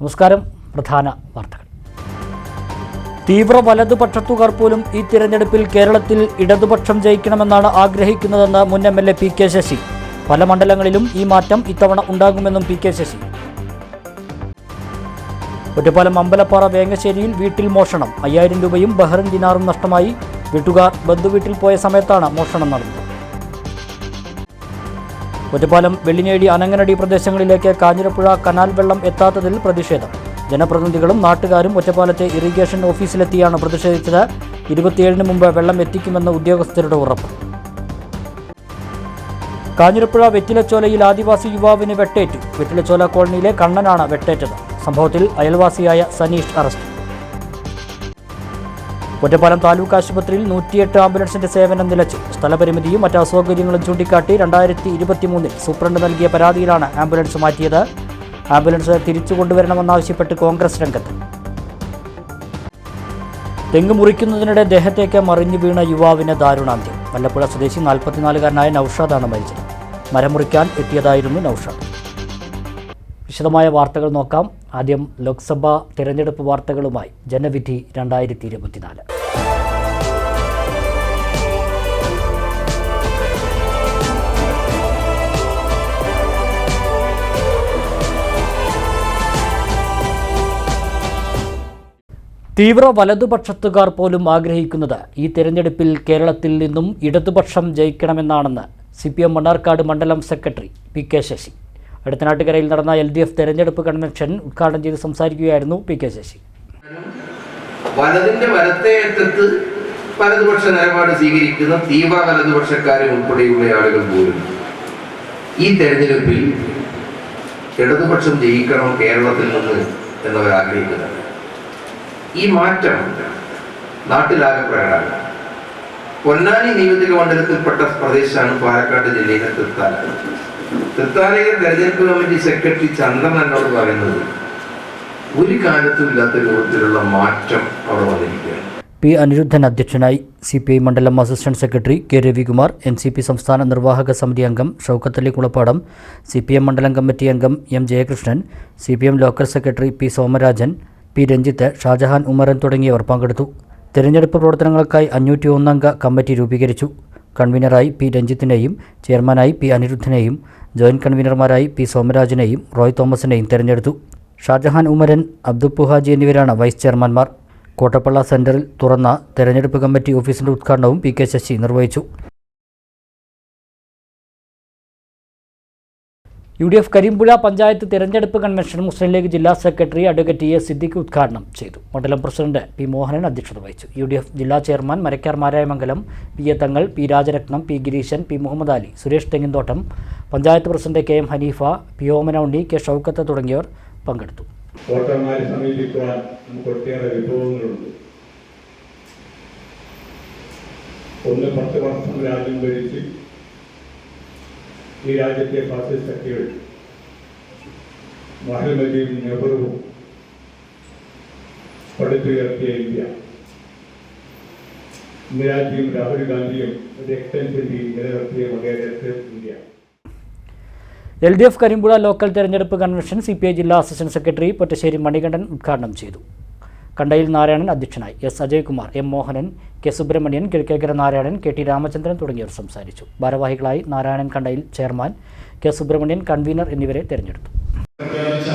നമസ്കാരം. പ്രധാന വാർത്തകൾ. തീവ്ര വലതുപക്ഷത്തുകാർ പോലും ഈ തിരഞ്ഞെടുപ്പിൽ കേരളത്തിൽ ഇടതുപക്ഷം ജയിക്കണമെന്നാണ് ആഗ്രഹിക്കുന്നതെന്ന് മുൻ M L A P K Sasi. പല മണ്ഡലങ്ങളിലും ഈ മാറ്റം ഇത്തവണ ഉണ്ടാകുമെന്നും പി കെ ശശി. ഒറ്റപ്പാലം അമ്പലപ്പാറ വേങ്ങശ്ശേരിയിൽ വീട്ടിൽ മോഷണം. അയ്യായിരം രൂപയും ബഹ്റിൻ ദിനാറും നഷ്ടമായി. വീട്ടുകാർ ബന്ധുവീട്ടിൽ പോയ സമയത്താണ് മോഷണം നടന്നത്. ഒറ്റപ്പാലം വെള്ളിനേടി അനങ്ങനടി പ്രദേശങ്ങളിലേക്ക് കാഞ്ഞിരപ്പുഴ കനാൽ വെള്ളം എത്താത്തതിൽ പ്രതിഷേധം. ജനപ്രതിനിധികളും നാട്ടുകാരും ഒറ്റപ്പാലത്തെ ഇറിഗേഷൻ ഓഫീസിലെത്തിയാണ് പ്രതിഷേധിച്ചത്. ഇരുപത്തിയേഴിന് മുമ്പ് വെള്ളം എത്തിക്കുമെന്ന് ഉദ്യോഗസ്ഥരുടെ ഉറപ്പ്. കാഞ്ഞിരപ്പുഴ വെറ്റിലച്ചോലയിൽ ആദിവാസി യുവാവിന് വെട്ടേറ്റു. വെറ്റിലച്ചോല കോളനിയിലെ കണ്ണനാണ് വെട്ടേറ്റത്. സംഭവത്തിൽ അയൽവാസിയായ സനീഷ് അറസ്റ്റ്. ഒറ്റപ്പാലം താലൂക്ക് ആശുപത്രിയിൽ നൂറ്റിയെട്ട് ആംബുലൻസിന്റെ സേവനം നിലച്ചു. സ്ഥലപരിമിതിയും മറ്റ് അസൗകര്യങ്ങളും ചൂണ്ടിക്കാട്ടി രണ്ടായിരത്തി ഇരുപത്തിമൂന്നിൽ സൂപ്രണ്ട് നൽകിയ പരാതിയിലാണ് ആംബുലൻസ് മാറ്റിയത്. ആംബുലൻസ് തിരിച്ചു കൊണ്ടുവരണമെന്നാവശ്യപ്പെട്ട് കോൺഗ്രസ് രംഗത്ത്. തെങ്ങ് മുറിക്കുന്നതിനിടെ ദേഹത്തേക്ക് മറിഞ്ഞു വീണ യുവാവിന് ദാരുണാന്ത്യം. വല്ലപ്പുഴ സ്വദേശി നാൽപ്പത്തിനാലുകാരനായ നൌഷാദാണ് മരിച്ചത്. മരം മുറിക്കാൻ എത്തിയതായിരുന്നു നൌഷാദ്. വിശദമായ വാർത്തകൾ നോക്കാം. ആദ്യം ലോക്സഭാ തിരഞ്ഞെടുപ്പ് വാർത്തകളുമായി ജനവിധി രണ്ടായിരത്തി ഇരുപത്തിനാല് തീവ്ര വലതുപക്ഷത്തുകാർ പോലും ആഗ്രഹിക്കുന്നത് ഈ തിരഞ്ഞെടുപ്പിൽ കേരളത്തിൽ നിന്നും ഇടതുപക്ഷം ജയിക്കണമെന്നാണെന്ന് സി പി എം മണ്ണാർക്കാട് മണ്ഡലം സെക്രട്ടറി പി കെ ശശി. അടുത്തനാട്ടുകരയിൽ നടന്ന എൽ ഡി എഫ് തെരഞ്ഞെടുപ്പ് കൺവെൻഷൻ ഉദ്ഘാടനം ചെയ്ത് സംസാരിക്കുകയായിരുന്നു പി കെ ശശി. വലതിന്റെ വലത്തെ അറ്റത്ത് വലതുപക്ഷ നിലപാട് സ്വീകരിക്കുന്ന തീവ്ര വലതുപക്ഷക്കാരെ ഉൾപ്പെടെയുള്ള ആളുകൾ പോലും ഈ തെരഞ്ഞെടുപ്പിൽ ഇടതുപക്ഷം ജയിക്കണം കേരളത്തിൽ നിന്ന് എന്നവർ ആഗ്രഹിക്കുന്നത് ഈ മാറ്റം നാട്ടിലാകെ പ്രകടമാണ്. പൊന്നാനി നിയോജക മണ്ഡലത്തിൽപ്പെട്ട പ്രദേശമാണ് പാലക്കാട് ജില്ലയിലെ തൃത്താല. തൃത്താലയിലെ തെരഞ്ഞെടുപ്പ് കമ്മിറ്റി സെക്രട്ടറി ചന്ദ്രൻ എന്നോട് പറയുന്നത് ഒരു കാലത്തും ഇല്ലാത്ത രൂപത്തിലുള്ള മാറ്റം അവിടെ വന്നിരിക്കുകയാണ്. പി അനിരുദ്ധൻ അധ്യക്ഷനായി സി പി ഐ മണ്ഡലം assistant secretary K Ravikumar N C P സംസ്ഥാന നിർവാഹക സമിതി അംഗം Shoukathali Kulappadam C P M മണ്ഡലം കമ്മിറ്റി അംഗം M Jayakrishnan C P M local secretary P Somarajan P Ranjith Shajahan Umaran തുടങ്ങിയവർ പങ്കെടുത്തു. തിരഞ്ഞെടുപ്പ് പ്രവർത്തനങ്ങൾക്കായി അഞ്ഞൂറ്റി ഒന്നംഗ കമ്മിറ്റി രൂപീകരിച്ചു. കൺവീനറായി പി രഞ്ജിത്തിനെയും ചെയർമാനായി പി അനിരുദ്ധനെയും ജോയിന്റ് കൺവീനർമാരായി പി സോമരാജിനെയും റോയ് തോമസിനെയും തെരഞ്ഞെടുത്തു. ഷാജഹാൻ ഉമരൻ അബ്ദുപ്പുഹാജി എന്നിവരാണ് വൈസ് ചെയർമാൻമാർ. കോട്ടപ്പള്ള സെന്ററിൽ തുറന്ന തെരഞ്ഞെടുപ്പ് കമ്മിറ്റി ഓഫീസിന്റെ ഉദ്ഘാടനവും പി കെ ശശി നിർവഹിച്ചു. U D F Karimpuzha panchayat തിരഞ്ഞെടുപ്പ് കൺവെൻഷൻ മുസ്ലിം ലീഗ് ജില്ലാ സെക്രട്ടറി അഡ്വക്കേറ്റ് എ സിദ്ദിഖ് ഉദ്ഘാടനം ചെയ്തു. മണ്ഡലം പ്രസിഡന്റ് പി മോഹനൻ അധ്യക്ഷത വഹിച്ചു. യു ഡി എഫ് ജില്ലാ chairman Marakkar Marayamangalam P A Thangal P Rajaratnam P Gireesan P Muhammad Ali Suresh Thenginthottam panchayat president K M Hanifa P Omana Unni K Shoukath തുടങ്ങിയവർ പങ്കെടുത്തു. വോട്ടർമാരെ സമീപിക്കുവാൻ ഒന്ന് പത്ത് വർഷം രാജ്യം ഭരിച്ച് ഈ രാജ്യത്തെ ഫാസിസ്റ്റ് ശക്തികൾ മഹൽമതിയും നെഹ്റുവും പടുത്തുയർത്തിയ ഇന്ത്യ. ഇന്ദിരാജിയും രാഹുൽ ഗാന്ധിയും ഒരു എക്സ്റ്റൻഷന്റെയും നിലനിർത്തിയ മകേരത്തെ India. L D F Karimpuzha local തെരഞ്ഞെടുപ്പ് കൺവെൻഷൻ സി പി ഐ ജില്ലാ അസിസ്റ്റന്റ് സെക്രട്ടറി പൊറ്റശ്ശേരി മണികണ്ഠൻ ഉദ്ഘാടനം ചെയ്തു. കണ്ടയിൽ നാരായണൻ അധ്യക്ഷനായി. S. Ajaykumar M. Mohanan K. Subrahmanian Kizhakkekkara Narayanan K. T. Ramachandran തുടങ്ങിയവർ സംസാരിച്ചു. ഭാരവാഹികളായി Narayanan Kandayil chairman K. Subrahmanian convener എന്നിവരെ തെരഞ്ഞെടുത്തു പ്രഖ്യാപിച്ച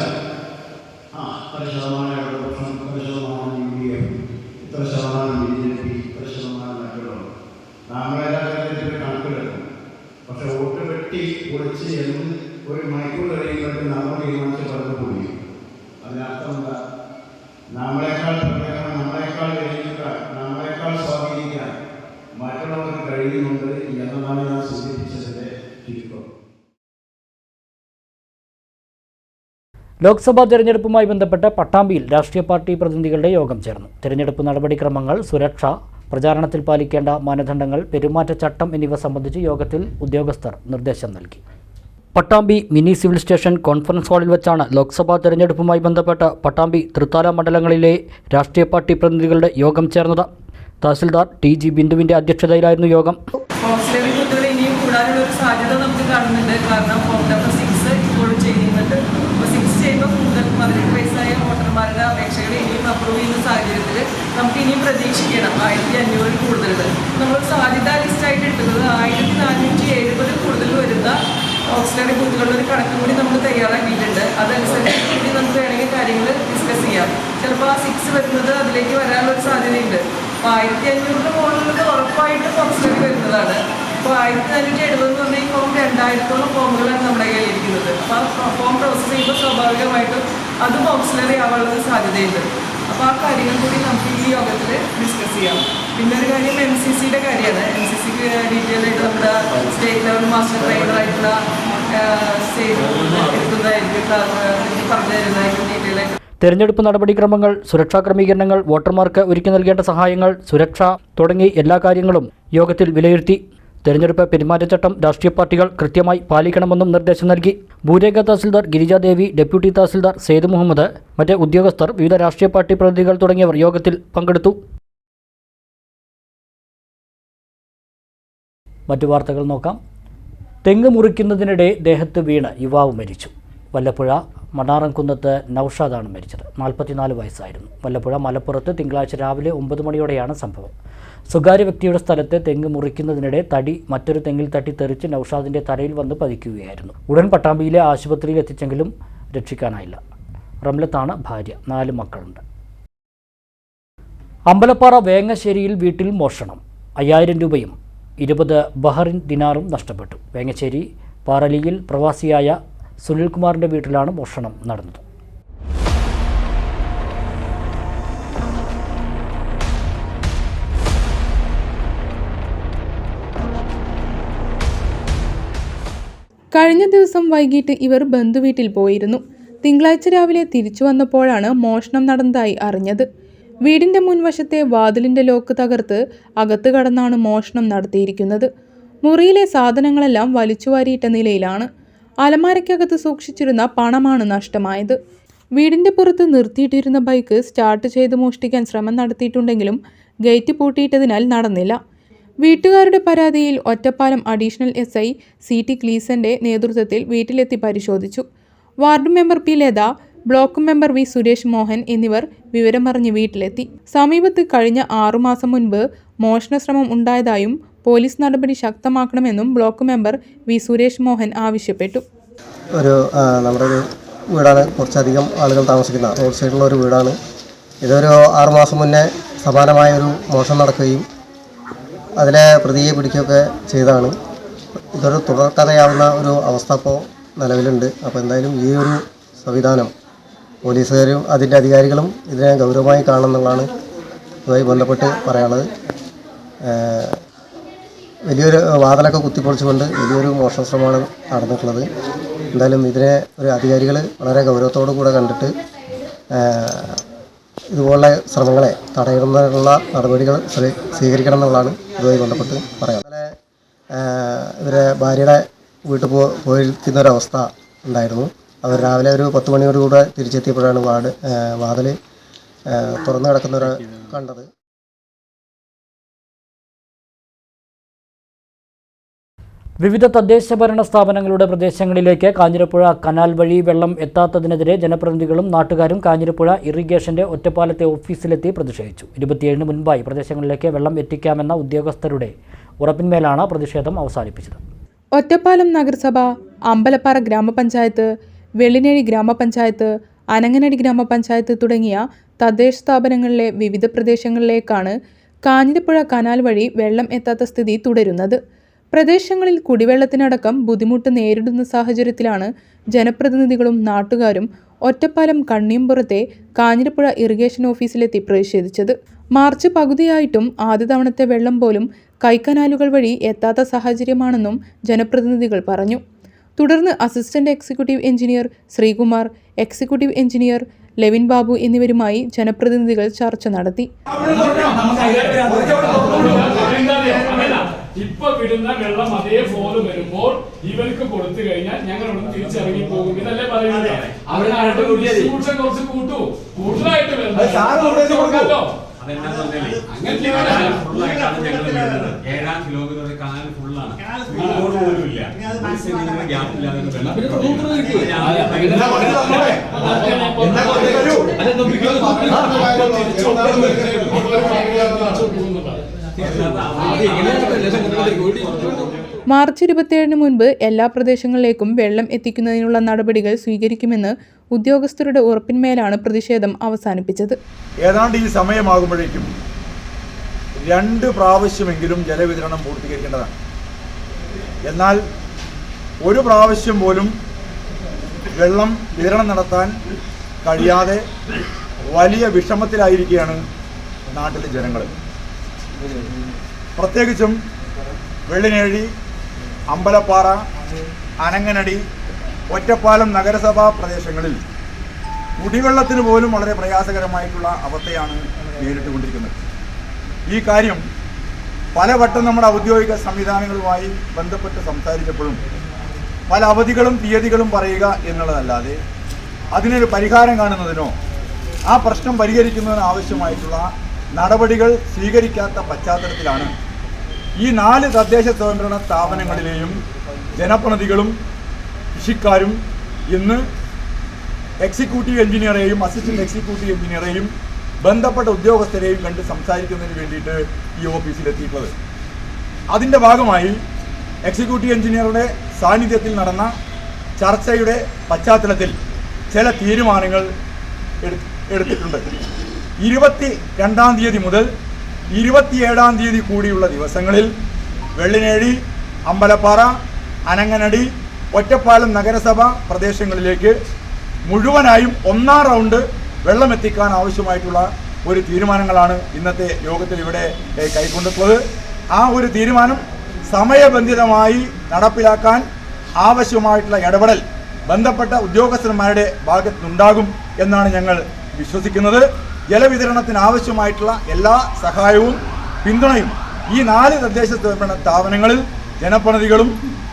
ആ ഇത്ര ശതമാനം ഇടതുപക്ഷം ഇത്ര ശതമാനം യു ഡി എഫ് ഇത്ര ശതമാനം ബി ജെ പി ഇത്ര ശതമാനം മറ്റുള്ളവർ നമ്മളെല്ലാ കാര്യത്തിലും കണക്കിലെടുക്കും പക്ഷെ വോട്ട് വെട്ടി പൊളിച്ച് എന്ന് ഒരു മണിക്കൂർ കഴിയുമ്പോഴേക്കും നമ്മൾ തീരുമാനിച്ച് പറഞ്ഞു പോയി അതിനർത്ഥം എന്താ നമ്മളെക്കാൾ പ്രത്യേകം നമ്മളെക്കാൾ ഗ്രഹിക്കാൻ നമ്മളെക്കാൾ സ്വാധീനിക്കാൻ മറ്റുള്ളവർക്ക് കഴിയുന്നുണ്ട് എന്നതാണ് ഞാൻ സൂചിപ്പിച്ചതിന്റെ ചുരുക്കം ലോക്സഭാ തെരഞ്ഞെടുപ്പുമായി ബന്ധപ്പെട്ട് പട്ടാമ്പിയിൽ രാഷ്ട്രീയ പാർട്ടി പ്രതിനിധികളുടെ യോഗം ചേർന്നു. തെരഞ്ഞെടുപ്പ് നടപടിക്രമങ്ങൾ സുരക്ഷ പ്രചാരണത്തിൽ പാലിക്കേണ്ട മാനദണ്ഡങ്ങൾ പെരുമാറ്റച്ചട്ടം എന്നിവ സംബന്ധിച്ച് യോഗത്തിൽ ഉദ്യോഗസ്ഥർ നിർദ്ദേശം നൽകി. Pattambi mini civil station conference ഹാളിൽ വെച്ചാണ് ലോക്സഭാ തെരഞ്ഞെടുപ്പുമായി ബന്ധപ്പെട്ട് പട്ടാമ്പി തൃത്താല മണ്ഡലങ്ങളിലെ രാഷ്ട്രീയ പാർട്ടി പ്രതിനിധികളുടെ യോഗം ചേർന്നത്. തഹസിൽദാർ ടി ജി ബിന്ദുവിന്റെ അധ്യക്ഷതയിലായിരുന്നു യോഗം. കാരണം ഫോം നമ്പർ സിക്സ് ഇപ്പോഴും ചെയ്യുന്നുണ്ട് അപ്പോൾ സിക്സ് ചെയ്യുമ്പോൾ കൂടുതൽ പതിനെട്ട് വയസ്സായ വോട്ടർമാരുടെ അപേക്ഷകൾ ഇനിയും അപ്രൂവ് ചെയ്യുന്ന സാഹചര്യത്തിൽ നമുക്ക് ഇനിയും പ്രതീക്ഷിക്കണം. ആയിരത്തി അഞ്ഞൂറിൽ കൂടുതൽ നമ്മൾ സാധ്യതാ ലിസ്റ്റായിട്ട് ഇട്ടുന്നത് ആയിരത്തി നാനൂറ്റി എഴുപതിൽ കൂടുതൽ വരുന്ന ഓക്സിലറി ബൂത്തുകളുടെ ഒരു കണക്ക് കൂടി നമ്മൾ തയ്യാറാക്കിയിട്ടുണ്ട്. അതനുസരിച്ച് കൂടി നമുക്ക് വേണമെങ്കിൽ കാര്യങ്ങൾ ഡിസ്കസ് ചെയ്യാം. ചിലപ്പോൾ ആ സിക്സ് വരുന്നത് അതിലേക്ക് വരാനുള്ള സാധ്യതയുണ്ട്. അപ്പോൾ ആയിരത്തി അഞ്ഞൂറിന് മുകളിലുള്ളത് ഉറപ്പായിട്ടും ഓക്സിലറി വരുന്നതാണ്. അപ്പോൾ ആയിരത്തി നാനൂറ്റി എഴുപത് എന്ന് പറഞ്ഞാൽ ഈ ഫോം രണ്ടായിരത്തോളം ഫോമുകളാണ് നമ്മുടെ കയ്യിൽ ഇരിക്കുന്നത്. അപ്പോൾ ആ ഫോം പ്രോസസ്സ് ചെയ്യുമ്പോൾ സ്വാഭാവികമായിട്ടും അതും ഓക്സിലറി ആവാനുള്ള സാധ്യതയുണ്ട്. അപ്പോൾ ആ കാര്യങ്ങൾ കൂടി നമുക്ക് ഈ യോഗത്തിൽ ഡിസ്കസ് ചെയ്യാം. പിന്നെ ഒരു കാര്യം എം സി സിയുടെ കാര്യമാണ്. എം സി സിക്ക് ഡീറ്റെയിൽ ആയിട്ട് നമ്മുടെ സ്റ്റേറ്റ് ലെവൽ മാസ്റ്റർ ട്രെയിനറായിട്ടുള്ള തെരഞ്ഞെടുപ്പ് നടപടിക്രമങ്ങൾ സുരക്ഷാ ക്രമീകരണങ്ങൾ വോട്ടർമാർക്ക് ഒരുക്കി നൽകേണ്ട സഹായങ്ങൾ സുരക്ഷ തുടങ്ങി എല്ലാ കാര്യങ്ങളും യോഗത്തിൽ വിലയിരുത്തി തെരഞ്ഞെടുപ്പ് പെരുമാറ്റച്ചട്ടം രാഷ്ട്രീയ പാർട്ടികൾ കൃത്യമായി പാലിക്കണമെന്നും നിർദ്ദേശം നൽകി. ഭൂരേഖ തഹസിൽദാർ ഗിരിജാദേവി ഡെപ്യൂട്ടി തഹസിൽദാർ സെയ്ദ് മുഹമ്മദ് മറ്റ് ഉദ്യോഗസ്ഥർ വിവിധ രാഷ്ട്രീയ പാർട്ടി പ്രതിനിധികൾ തുടങ്ങിയവർ യോഗത്തിൽ പങ്കെടുത്തു. മറ്റു വാർത്തകൾ നോക്കാം. തെങ്ങ് മുറിക്കുന്നതിനിടെ ദേഹത്ത് വീണ് യുവാവ് മരിച്ചു. വല്ലപ്പുഴ മണ്ണാറംകുന്നത്ത് നൌഷാദാണ് മരിച്ചത്. നാൽപ്പത്തിനാല് വയസ്സായിരുന്നു. വല്ലപ്പുഴ മലപ്പുറത്ത് തിങ്കളാഴ്ച രാവിലെ ഒമ്പത് മണിയോടെയാണ് സംഭവം. സ്വകാര്യ വ്യക്തിയുടെ സ്ഥലത്ത് തെങ്ങ് മുറിക്കുന്നതിനിടെ തടി മറ്റൊരു തെങ്ങിൽ തട്ടി തെറിച്ച് നൌഷാദിന്റെ തലയിൽ വന്ന് പതിക്കുകയായിരുന്നു. ഉടൻ പട്ടാമ്പിയിലെ ആശുപത്രിയിൽ എത്തിച്ചെങ്കിലും രക്ഷിക്കാനായില്ല. റംലത്താണ് ഭാര്യ. നാല് മക്കളുണ്ട്. അമ്പലപ്പാറ വേങ്ങശ്ശേരിയിൽ വീട്ടിൽ മോഷണം. അയ്യായിരം രൂപയും ഇരുപത് ബഹറിൻ ദിനാറും നഷ്ടപ്പെട്ടു. വേങ്ങശ്ശേരി പാറലിയിൽ പ്രവാസിയായ സുനിൽകുമാറിന്റെ വീട്ടിലാണ് മോഷണം നടന്നത്. കഴിഞ്ഞ ദിവസം വൈകിട്ട് ഇവർ ബന്ധുവീട്ടിൽ പോയിരുന്നു. തിങ്കളാഴ്ച രാവിലെ തിരിച്ചു വന്നപ്പോഴാണ് മോഷണം നടന്നതായി അറിഞ്ഞത്. വീടിന്റെ മുൻവശത്തെ വാതിലിന്റെ ലോക്ക് തകർത്ത് അകത്ത് കടന്നാണ് മോഷണം നടത്തിയിരിക്കുന്നത്. മുറിയിലെ സാധനങ്ങളെല്ലാം വലിച്ചുവാരിയിട്ട നിലയിലാണ്. അലമാരയ്ക്കകത്ത് സൂക്ഷിച്ചിരുന്ന പണമാണ് നഷ്ടമായത്. വീടിന്റെ പുറത്ത് നിർത്തിയിട്ടിരുന്ന ബൈക്ക് സ്റ്റാർട്ട് ചെയ്ത് മോഷ്ടിക്കാൻ ശ്രമം നടത്തിയിട്ടുണ്ടെങ്കിലും ഗേറ്റ് പൂട്ടിയിട്ടതിനാൽ നടന്നില്ല. വീട്ടുകാരുടെ പരാതിയിൽ Ottapalam additional S I C T ക്ലീസന്റെ നേതൃത്വത്തിൽ വീട്ടിലെത്തി പരിശോധിച്ചു. Ward member P Latha block member V Suresh Mohan എന്നിവർ വിവരമറിഞ്ഞ് വീട്ടിലെത്തി. സമീപത്ത് കഴിഞ്ഞ ആറുമാസം മുൻപ് മോഷണശ്രമം ഉണ്ടായതായും പോലീസ് നടപടി ശക്തമാക്കണമെന്നും block member V Suresh Mohan ആവശ്യപ്പെട്ടു. ഒരു നമ്മുടെ ഒരു വീടാണ് കുറച്ചധികം ആളുകൾ താമസിക്കുന്ന റോഡ് സൈഡിലുള്ള ഒരു വീടാണ്. ഇതൊരു ആറുമാസം മുന്നേ സമാനമായ ഒരു മോഷണം നടക്കുകയും അതിലെ പ്രതിയെ പിടിക്കുകയൊക്കെ ചെയ്താണ് ഇതൊരു തുടർക്കഥയാവുന്ന ഒരു അവസ്ഥ ഇപ്പോൾ നിലവിലുണ്ട്. അപ്പോൾ എന്തായാലും ഈ ഒരു സംവിധാനം പോലീസുകാരും അതിന്റെ അധികാരികളും ഇതിനെ ഗൗരവമായി കാണുമെന്നുള്ളതാണ് ഇതുമായി ബന്ധപ്പെട്ട് പറയാനുള്ളത്. വലിയൊരു വാതിലൊക്കെ കുത്തിപ്പൊളിച്ചുകൊണ്ട് വലിയൊരു മോഷണ ശ്രമമാണ് നടന്നിട്ടുള്ളത്. എന്തായാലും ഇതിനെ ഒരു അധികാരികൾ വളരെ ഗൗരവത്തോടു കൂടെ കണ്ടിട്ട് ഇതുപോലെ ശ്രമങ്ങളെ തടയുന്നതിനുള്ള നടപടികൾ സ്വീകരിക്കണം എന്നുള്ളതാണ് ഇതുമായി ബന്ധപ്പെട്ട് പറയാം അതുപോലെ ഇവരെ ഭാര്യയുടെ വീട്ടിൽ പോ പോയിരിക്കുന്ന ഒരവസ്ഥ ഉണ്ടായിരുന്നു. അവർ രാവിലെ ഒരു പത്ത് മണിയോടുകൂടെ തിരിച്ചെത്തിയപ്പോഴാണ് വാട് വാതിൽ തുറന്നു കിടക്കുന്നവരെ കണ്ടത്. വിവിധ തദ്ദേശ ഭരണ സ്ഥാപനങ്ങളുടെ പ്രദേശങ്ങളിലേക്ക് കാഞ്ഞിരപ്പുഴ കനാൽ വഴി വെള്ളം എത്താത്തതിനെതിരെ ജനപ്രതിനിധികളും നാട്ടുകാരും കാഞ്ഞിരപ്പുഴ ഇറിഗേഷന്റെ ഒറ്റപ്പാലത്തെ ഓഫീസിലെത്തി പ്രതിഷേധിച്ചു. ഇരുപത്തിയേഴിന് മുൻപായി പ്രദേശങ്ങളിലേക്ക് വെള്ളം എത്തിക്കാമെന്ന ഉദ്യോഗസ്ഥരുടെ ഉറപ്പിന്മേലാണ് പ്രതിഷേധം അവസാനിപ്പിച്ചത്. ഒറ്റപ്പാലം നഗരസഭ അമ്പലപ്പാറ ഗ്രാമപഞ്ചായത്ത് വെള്ളിനേഴി ഗ്രാമപഞ്ചായത്ത് അനങ്ങനടി ഗ്രാമപഞ്ചായത്ത് തുടങ്ങിയ തദ്ദേശ സ്ഥാപനങ്ങളിലെ വിവിധ പ്രദേശങ്ങളിലേക്കാണ് കാഞ്ഞിരപ്പുഴ കനാൽ വഴി വെള്ളം എത്താത്ത സ്ഥിതി തുടരുന്നത്. പ്രദേശങ്ങളിൽ കുടിവെള്ളത്തിനടക്കം ബുദ്ധിമുട്ട് നേരിടുന്ന സാഹചര്യത്തിലാണ് ജനപ്രതിനിധികളും നാട്ടുകാരും ഒറ്റപ്പാലം കണ്ണിയമ്പുറത്തെ കാഞ്ഞിരപ്പുഴ ഇറിഗേഷൻ ഓഫീസിലെത്തി പ്രതിഷേധിച്ചത്. മാർച്ച് പകുതിയായിട്ടും ആദ്യ തവണത്തെ വെള്ളം പോലും കൈക്കനാലുകൾ വഴി എത്താത്ത സാഹചര്യമാണെന്നും ജനപ്രതിനിധികൾ പറഞ്ഞു. തുടർന്ന് assistant executive engineer Sreekumar executive engineer Levin Babu എന്നിവരുമായി ജനപ്രതിനിധികൾ ചർച്ച നടത്തി. ഇപ്പൊ വിടുന്ന വെള്ളം അതേ ഫോൾ വരുമ്പോൾ ഇവർക്ക് കൊടുത്തു കഴിഞ്ഞാൽ ഞങ്ങൾ ഇവിടെ തിരിച്ചിറങ്ങി പോകും ഇതല്ലേ പറയുന്നത് അവരുടെ ഡിസ്ട്രിബ്യൂഷൻ കുറച്ച് കൂട്ടു കൂടുതലായിട്ട് വരുന്നല്ലോ ഏഴാം കിലോമീറ്റർ കാനൽ ഫുള്ളാണ് റോഡ് പോലും ഇല്ല ഒരു സെന്റിമീറ്റർ ഗ്യാപ്പ് ഇല്ലാതെ വെള്ളം മാർച്ച് ഇരുപത്തിയേഴിന് മുൻപ് എല്ലാ പ്രദേശങ്ങളിലേക്കും വെള്ളം എത്തിക്കുന്നതിനുള്ള നടപടികൾ സ്വീകരിക്കുമെന്ന് ഉദ്യോഗസ്ഥരുടെ ഉറപ്പിന്മേലാണ് പ്രതിഷേധം അവസാനിപ്പിച്ചത്. ഏതാണ്ട് ഈ സമയമാകുമ്പോഴേക്കും രണ്ട് പ്രാവശ്യമെങ്കിലും ജലവിതരണം പൂർത്തീകരിക്കേണ്ടതാണ്. എന്നാൽ ഒരു പ്രാവശ്യം പോലും വെള്ളം വിതരണം നടത്താൻ കഴിയാതെ വലിയ വിഷമത്തിലായിരിക്കുകയാണ് നാട്ടിലെ ജനങ്ങൾ. പ്രത്യേകിച്ചും വെള്ളിനേഴി അമ്പലപ്പാറ അനങ്ങനടി ഒറ്റപ്പാലം നഗരസഭാ പ്രദേശങ്ങളിൽ കുടിവെള്ളത്തിന് പോലും വളരെ പ്രയാസകരമായിട്ടുള്ള അവസ്ഥയാണ് നേരിട്ടുകൊണ്ടിരിക്കുന്നത്. ഈ കാര്യം പലവട്ടം നമ്മുടെ ഔദ്യോഗിക സംവിധാനങ്ങളുമായി ബന്ധപ്പെട്ട് സംസാരിച്ചപ്പോഴും പല അവധികളും തീയതികളും പറയുക എന്നുള്ളതല്ലാതെ അതിനൊരു പരിഹാരം കാണുന്നതിനോ ആ പ്രശ്നം പരിഹരിക്കുന്നതിന് ആവശ്യമായിട്ടുള്ള നടപടികൾ സ്വീകരിക്കാത്ത പശ്ചാത്തലത്തിലാണ് ഈ നാല് തദ്ദേശ സ്വയംഭരണ സ്ഥാപനങ്ങളിലെയും ജനപ്രതിനിധികളും കൃഷിക്കാരും ഇന്ന് എക്സിക്യൂട്ടീവ് എഞ്ചിനീയറെയും അസിസ്റ്റന്റ് എക്സിക്യൂട്ടീവ് എഞ്ചിനീയറെയും ബന്ധപ്പെട്ട ഉദ്യോഗസ്ഥരെയും കണ്ട് സംസാരിക്കുന്നതിന് വേണ്ടിയിട്ട് ഈ ഓഫീസിലെത്തിയിട്ടുള്ളത്. അതിന്റെ ഭാഗമായി എക്സിക്യൂട്ടീവ് എഞ്ചിനീയറുടെ സാന്നിധ്യത്തിൽ നടന്ന ചർച്ചയുടെ പശ്ചാത്തലത്തിൽ ചില തീരുമാനങ്ങൾ എടുത്തിട്ടുണ്ട്. ഇരുപത്തി രണ്ടാം തീയതി മുതൽ ഇരുപത്തിയേഴാം തീയതി കൂടിയുള്ള ദിവസങ്ങളിൽ വെള്ളിനേഴി അമ്പലപ്പാറ അനങ്ങനടി ഒറ്റപ്പാലം നഗരസഭ പ്രദേശങ്ങളിലേക്ക് മുഴുവനായും ഒന്നാം റൗണ്ട് വെള്ളമെത്തിക്കാൻ ആവശ്യമായിട്ടുള്ള ഒരു തീരുമാനങ്ങളാണ് ഇന്നത്തെ യോഗത്തിൽ ഇവിടെ കൈക്കൊണ്ടിട്ടുള്ളത്. ആ ഒരു തീരുമാനം സമയബന്ധിതമായി നടപ്പിലാക്കാൻ ആവശ്യമായിട്ടുള്ള ഇടപെടൽ ബന്ധപ്പെട്ട ഉദ്യോഗസ്ഥന്മാരുടെ ഭാഗത്തുനിന്നുണ്ടാകും എന്നാണ് ഞങ്ങൾ വിശ്വസിക്കുന്നത്. ജലവിതരണത്തിന് ആവശ്യമായിട്ടുള്ള എല്ലാ സഹായവും പിന്തുണയും ഈ നാല് തദ്ദേശ സ്വയംഭരണ സ്ഥാപനങ്ങളിൽ ജനപ്രതിനിധികളും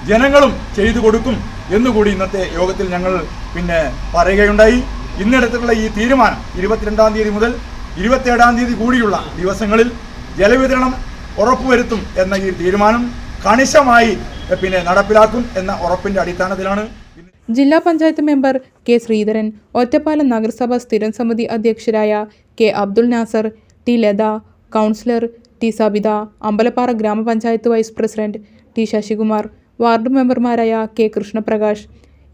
ജനങ്ങളും ചെയ്തു കൊടുക്കും എന്നുകൂടി ഇന്നത്തെ യോഗത്തിൽ ഞങ്ങൾ പിന്നെ പറയുകയുണ്ടായി. ഇന്നെടുത്തിട്ടുള്ള ഈ തീരുമാനം ഇരുപത്തിരണ്ടാം തീയതി മുതൽ ഇരുപത്തിയേഴാം തീയതി കൂടിയുള്ള ദിവസങ്ങളിൽ ജലവിതരണം ഉറപ്പുവരുത്തും എന്ന ഈ തീരുമാനം കണിശമായി പിന്നെ നടപ്പിലാക്കും എന്ന ഉറപ്പിന്റെ അടിസ്ഥാനത്തിലാണ്. ജില്ലാ പഞ്ചായത്ത് മെമ്പർ കെ ശ്രീധരൻ ഒറ്റപ്പാലം നഗരസഭ സ്ഥിരം സമിതി അധ്യക്ഷരായ K Abdul Nasser T Latha councillor T Sabitha Ambalappara ഗ്രാമപഞ്ചായത്ത് vice president T Sasikumar ward മെമ്പർമാരായ K Krishnaprakash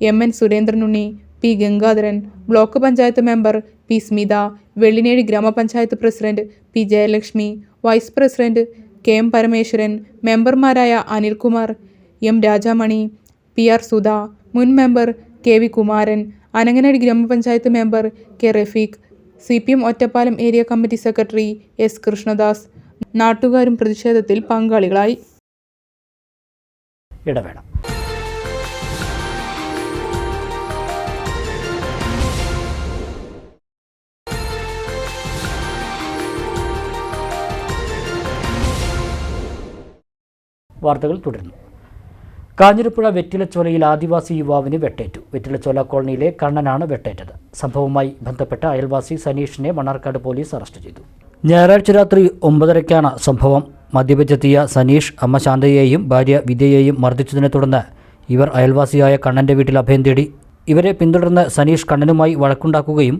M N സുരേന്ദ്രനുണ്ണി P Gangadharan block panchayat member P Smitha Vellinezhi ഗ്രാമപഞ്ചായത്ത് president P Jayalakshmi vice president K M Parameswaran മെമ്പർമാരായ Anilkumar M Rajamani P R Sudha മുൻ member K V Kumaran Ananganadi ഗ്രാമപഞ്ചായത്ത് member K Rafeeq C P M Ottapalam area committee secretary S Krishnadas നാട്ടുകാരും പ്രതിഷേധത്തിൽ പങ്കാളികളായി. ഇടവേള. വാർത്തകൾ തുടരുന്നു. കാഞ്ഞിരപ്പുഴ വെറ്റിലച്ചോലയിൽ ആദിവാസി യുവാവിന് വെട്ടേറ്റു. വെറ്റിലച്ചോല കോളനിയിലെ കണ്ണനാണ് വെട്ടേറ്റത്. സംഭവവുമായി ബന്ധപ്പെട്ട അയൽവാസി സനീഷിനെ മണ്ണാർക്കാട് പോലീസ് അറസ്റ്റ് ചെയ്തു. ഞായറാഴ്ച രാത്രി ഒമ്പതരയ്ക്കാണ് സംഭവം. മദ്യപിച്ചെത്തിയ സനീഷ് അമ്മ ശാന്തയെയും ഭാര്യ വിദ്യയെയും മർദ്ദിച്ചതിനെ തുടർന്ന് ഇവർ അയൽവാസിയായ കണ്ണന്റെ വീട്ടിൽ അഭയം തേടി. ഇവരെ പിന്തുടർന്ന് സനീഷ് കണ്ണനുമായി വഴക്കുണ്ടാക്കുകയും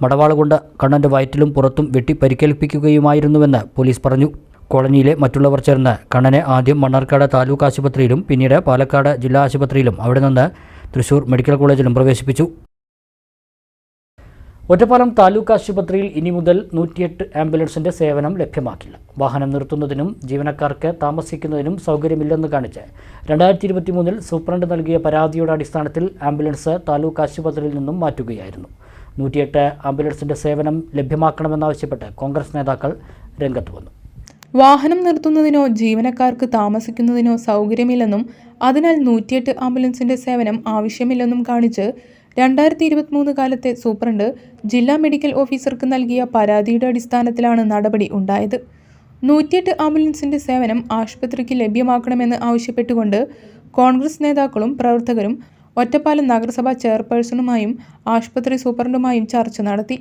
മടവാളുകൊണ്ട് കണ്ണന്റെ വയറ്റിലും പുറത്തും വെട്ടി പരിക്കേൽപ്പിക്കുകയുമായിരുന്നുവെന്ന് പോലീസ് പറഞ്ഞു. കോളനിയിലെ മറ്റുള്ളവർ ചേർന്ന് കണ്ണനെ ആദ്യം മണ്ണാർക്കാട് താലൂക്ക് ആശുപത്രിയിലും പിന്നീട് പാലക്കാട് ജില്ലാ ആശുപത്രിയിലും അവിടെ നിന്ന് തൃശൂർ മെഡിക്കൽ കോളേജിലും പ്രവേശിപ്പിച്ചു. ഒറ്റപ്പാലം താലൂക്ക് ആശുപത്രിയിൽ ഇനി മുതൽ നൂറ്റിയെട്ട് ആംബുലൻസിന്റെ സേവനം ലഭ്യമാക്കില്ല. വാഹനം നിർത്തുന്നതിനും ജീവനക്കാർക്ക് താമസിക്കുന്നതിനും സൗകര്യമില്ലെന്ന് കാണിച്ച് രണ്ടായിരത്തി ഇരുപത്തി മൂന്നിൽ സൂപ്രണ്ട് നൽകിയ പരാതിയുടെ അടിസ്ഥാനത്തിൽ ആംബുലൻസ് താലൂക്ക് ആശുപത്രിയിൽ നിന്നും മാറ്റുകയായിരുന്നു. നൂറ്റിയെട്ട് ആംബുലൻസിന്റെ സേവനം ലഭ്യമാക്കണമെന്നാവശ്യപ്പെട്ട് കോൺഗ്രസ് നേതാക്കൾ രംഗത്ത് വന്നു. വാഹനം നിർത്തുന്നതിനോ ജീവനക്കാർക്ക് താമസിക്കുന്നതിനോ സൗകര്യമില്ലെന്നും അതിനാൽ നൂറ്റിയെട്ട് ആംബുലൻസിന്റെ സേവനം ആവശ്യമില്ലെന്നും കാണിച്ച് രണ്ടായിരത്തി ഇരുപത്തിമൂന്ന് കാലത്തെ സൂപ്രണ്ട് ജില്ലാ മെഡിക്കൽ ഓഫീസർക്ക് നൽകിയ പരാതിയുടെ അടിസ്ഥാനത്തിലാണ് നടപടി ഉണ്ടായത്. നൂറ്റിയെട്ട് ആംബുലൻസിന്റെ സേവനം ആശുപത്രിക്ക് ലഭ്യമാക്കണമെന്ന് ആവശ്യപ്പെട്ടുകൊണ്ട് കോൺഗ്രസ് നേതാക്കളും പ്രവർത്തകരും ഒറ്റപ്പാലം നഗരസഭാ ചെയർപേഴ്സണുമായും ആശുപത്രി സൂപ്രണ്ടുമായും ചർച്ച നടത്തി.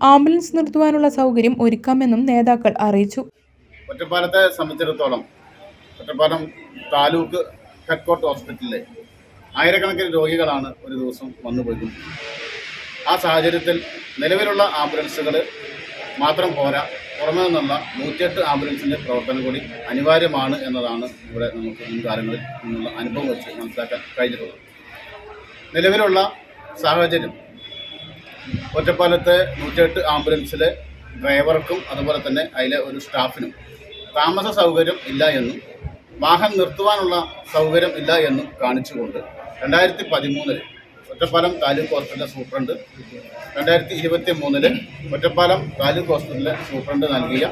ആംബുലൻസ് നിർത്തുവാനുള്ള സൗകര്യം ഒരുക്കാമെന്നും നേതാക്കൾ അറിയിച്ചു. ഒറ്റപ്പാലത്തെ സംബന്ധിച്ചിടത്തോളം ഒറ്റപ്പാലം താലൂക്ക് ഹെഡ്കോർട്ട് ഹോസ്പിറ്റലിലെ ആയിരക്കണക്കിന് രോഗികളാണ് ഒരു ദിവസം വന്നു ആ സാഹചര്യത്തിൽ നിലവിലുള്ള ആംബുലൻസുകൾ മാത്രം പോരാ പുറമേ നിന്നുള്ള നൂറ്റിയെട്ട് ആംബുലൻസിന്റെ പ്രവർത്തനം കൂടി അനിവാര്യമാണ് എന്നതാണ് ഇവിടെ നമുക്ക് മുൻകാലങ്ങളിൽ നിന്നുള്ള അനുഭവം വെച്ച് മനസ്സിലാക്കാൻ കഴിഞ്ഞിട്ടുള്ളത്. നിലവിലുള്ള സാഹചര്യം ഒറ്റപ്പാലത്തെ നൂറ്റിയെട്ട് ആംബുലൻസിലെ ഡ്രൈവർക്കും അതുപോലെ തന്നെ അതിലെ ഒരു സ്റ്റാഫിനും താമസ സൗകര്യം ഇല്ല എന്നും വാഹനം നിർത്തുവാനുള്ള സൗകര്യം ഇല്ല എന്നും കാണിച്ചുകൊണ്ട് രണ്ടായിരത്തി പതിമൂന്നിൽ ഒറ്റപ്പാലം താലൂക്ക് ഹോസ്പിറ്റലിലെ സൂപ്രണ്ട് രണ്ടായിരത്തി ഇരുപത്തി മൂന്നിൽ ഒറ്റപ്പാലം താലൂക്ക് ഹോസ്പിറ്റലിലെ സൂപ്രണ്ട് നൽകിയ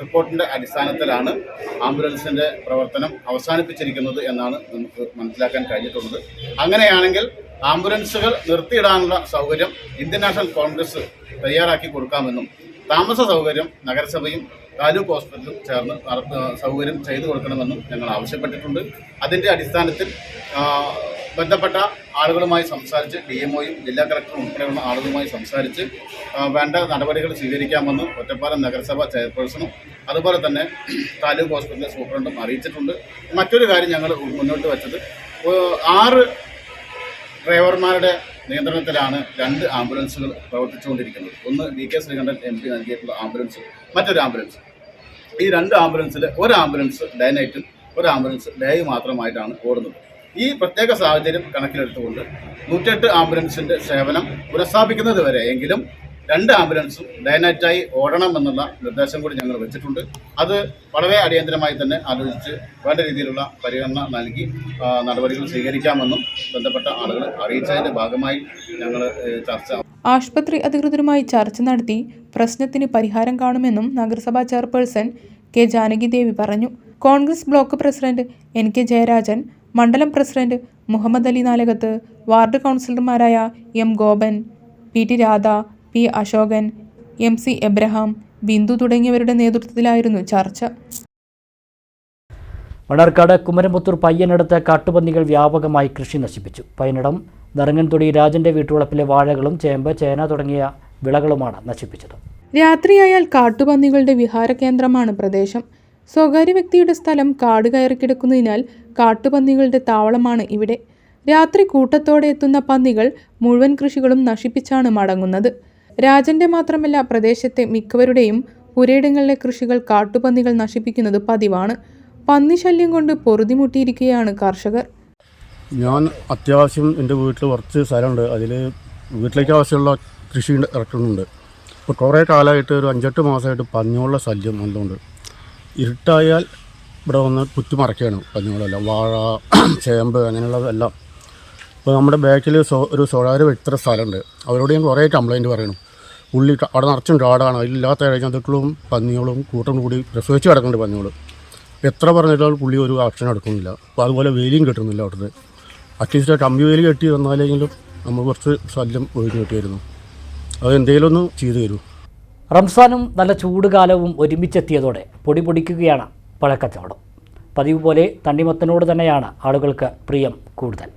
റിപ്പോർട്ടിന്റെ അടിസ്ഥാനത്തിലാണ് ആംബുലൻസിന്റെ പ്രവർത്തനം അവസാനിപ്പിച്ചിരിക്കുന്നത് എന്നാണ് നമുക്ക് മനസ്സിലാക്കാൻ കഴിഞ്ഞിട്ടുള്ളത്. അങ്ങനെയാണെങ്കിൽ ആംബുലൻസുകൾ നിർത്തിയിടാനുള്ള സൗകര്യം ഇന്ത്യൻ നാഷണൽ കോൺഗ്രസ് തയ്യാറാക്കി കൊടുക്കാമെന്നും താമസ സൗകര്യം നഗരസഭയും താലൂക്ക് ഹോസ്പിറ്റലും ചേർന്ന് സൗകര്യം ചെയ്തു കൊടുക്കണമെന്നും ഞങ്ങൾ ആവശ്യപ്പെട്ടിട്ടുണ്ട്. അതിന്റെ അടിസ്ഥാനത്തിൽ ബന്ധപ്പെട്ട ആളുകളുമായി സംസാരിച്ച് ഡി എംഒയും ജില്ലാ കളക്ടറും ഉൾപ്പെടെയുള്ള ആളുകളുമായി സംസാരിച്ച് വേണ്ട നടപടികൾ സ്വീകരിക്കാമെന്ന് ഒറ്റപ്പാലം നഗരസഭ ചെയർപേഴ്സണും അതുപോലെ തന്നെ താലൂക്ക് ഹോസ്പിറ്റലിലെ സൂപ്രണ്ടും അറിയിച്ചിട്ടുണ്ട്. മറ്റൊരു കാര്യം ഞങ്ങൾ മുന്നോട്ട് വെച്ചത് ആറ് ഡ്രൈവർമാരുടെ നിയന്ത്രണത്തിലാണ് രണ്ട് ആംബുലൻസുകൾ പ്രവർത്തിച്ചുകൊണ്ടിരിക്കുന്നത്. ഒന്ന് V K Sreekandan M P നൽകിയിട്ടുള്ള ആംബുലൻസ് മറ്റൊരു ആംബുലൻസ്. ഈ രണ്ട് ആംബുലൻസിൽ ഒരു ആംബുലൻസ് ഡേ നൈറ്റും ഒരു ആംബുലൻസ് ഡേയും മാത്രമായിട്ടാണ് ഓടുന്നത്. ഈ പ്രത്യേക സാഹചര്യം കണക്കിലെടുത്തുകൊണ്ട് നൂറ്റെട്ട് ആംബുലൻസിന്റെ സേവനം പുനഃസ്ഥാപിക്കുന്നത് വരെ എങ്കിലും രണ്ട് ആംബുലൻസും ഡയനാറ്റായി ഓടണം എന്നുള്ള നിർദ്ദേശം കൂടി ഞങ്ങൾ വെച്ചിട്ടുണ്ട്. അത് വളരെ അടിയന്തരമായി തന്നെ ആലോചിച്ച് വേണ്ട രീതിയിലുള്ള പരിഗണന നൽകി നടപടികൾ സ്വീകരിക്കാമെന്നും ബന്ധപ്പെട്ട ആളുകൾ അറിയിച്ചതിന്റെ ഭാഗമായി ഞങ്ങൾ ചർച്ച ആശുപത്രി അധികൃതരുമായി ചർച്ച നടത്തി പ്രശ്നത്തിന് പരിഹാരം കാണുമെന്നും നഗരസഭാ ചെയർപേഴ്സൺ കെ ജാനകി ദേവി പറഞ്ഞു. Congress block president N K Jayarajan മണ്ഡലം പ്രസിഡന്റ് മുഹമ്മദ് അലി നാലകത്ത് വാർഡ് കൗൺസിലർമാരായ M Gopan P T Radha P. Asokan M. C. Abraham Bindu തുടങ്ങിയവരുടെ നേതൃത്വത്തിലായിരുന്നു ചർച്ച. മണർക്കാട് കുമരമ്പത്തൂർ പയ്യനടുത്ത് കാട്ടുപന്നികൾ വ്യാപകമായി കൃഷി നശിപ്പിച്ചു. പയ്യനടം നെറങ്ങൻതൊടി രാജന്റെ വീട്ടുവളപ്പിലെ വാഴകളും ചേമ്പ് ചേന തുടങ്ങിയ വിളകളുമാണ് നശിപ്പിച്ചത്. രാത്രിയായാൽ കാട്ടുപന്നികളുടെ വിഹാര കേന്ദ്രമാണ് പ്രദേശം. സ്വകാര്യ വ്യക്തിയുടെ സ്ഥലം കാട് കയറി കിടക്കുന്നതിനാൽ കാട്ടുപന്നികളുടെ താവളമാണ് ഇവിടെ. രാത്രി കൂട്ടത്തോടെ എത്തുന്ന പന്നികൾ മുഴുവൻ കൃഷികളും നശിപ്പിച്ചാണ് മടങ്ങുന്നത്. രാജന്റെ മാത്രമല്ല പ്രദേശത്തെ മിക്കവരുടെയും പുരയിടങ്ങളിലെ കൃഷികൾ കാട്ടുപന്നികൾ നശിപ്പിക്കുന്നത് പതിവാണ്. പന്നിശല്യം കൊണ്ട് പൊറുതിമുട്ടിയിരിക്കുകയാണ് കർഷകർ. ഞാൻ അത്യാവശ്യം എന്റെ വീട്ടിൽ കുറച്ച് സ്ഥലമുണ്ട്. അതിൽ വീട്ടിലേക്ക് ആവശ്യമുള്ള കൃഷി ഇറക്കുന്നുണ്ട്. ഇപ്പോൾ കുറേ കാലമായിട്ട് ഒരു അഞ്ചെട്ട് മാസമായിട്ട് പന്നിയുള്ള ശല്യം നല്ലതുണ്ട് ഇരുട്ടായാൽ ഇവിടെ വന്ന് കുത്തിമറക്കുകയാണ് പന്നികളെല്ലാം വാഴ ചേമ്പ് അങ്ങനെയുള്ളതെല്ലാം ഇപ്പോൾ നമ്മുടെ ബാക്കിൽ സോ ഒരു സോളാർ വെട്ടിത്തര സ്ഥലമുണ്ട്. അവരോട് ഞാൻ കുറേ കംപ്ലയിന്റ് പറയണം. ഉള്ളി അവിടെ നിറച്ചും കാടാണ് അതിലില്ലാത്ത ഇഴജന്തുക്കളും പന്നികളും കൂട്ടം കൂടി പ്രസവിച്ച് കിടക്കുന്നുണ്ട് പന്നികൾ. എത്ര പറഞ്ഞിട്ടാൽ പുള്ളി ഒരു ആക്ഷൻ എടുക്കുന്നില്ല. അപ്പോൾ അതുപോലെ വേലിയും കിട്ടുന്നില്ല അവിടുന്ന്. അറ്റ്ലീസ്റ്റ് കമ്പി വേലി കെട്ടി വന്നാലെങ്കിലും നമ്മൾ കുറച്ച് ശല്യം ഒഴിഞ്ഞു കിട്ടിയായിരുന്നു. അത് എന്തെങ്കിലും ഒന്ന് ചെയ്തു തരൂ. റംസാനും നല്ല ചൂടുകാലവും ഒരുമിച്ചെത്തിയതോടെ പൊടി പൊടിക്കുകയാണ് പഴക്കച്ചവടം. പതിവ് പോലെ തണ്ണിമത്തനോട് തന്നെയാണ് ആളുകൾക്ക് പ്രിയം കൂടുതൽ.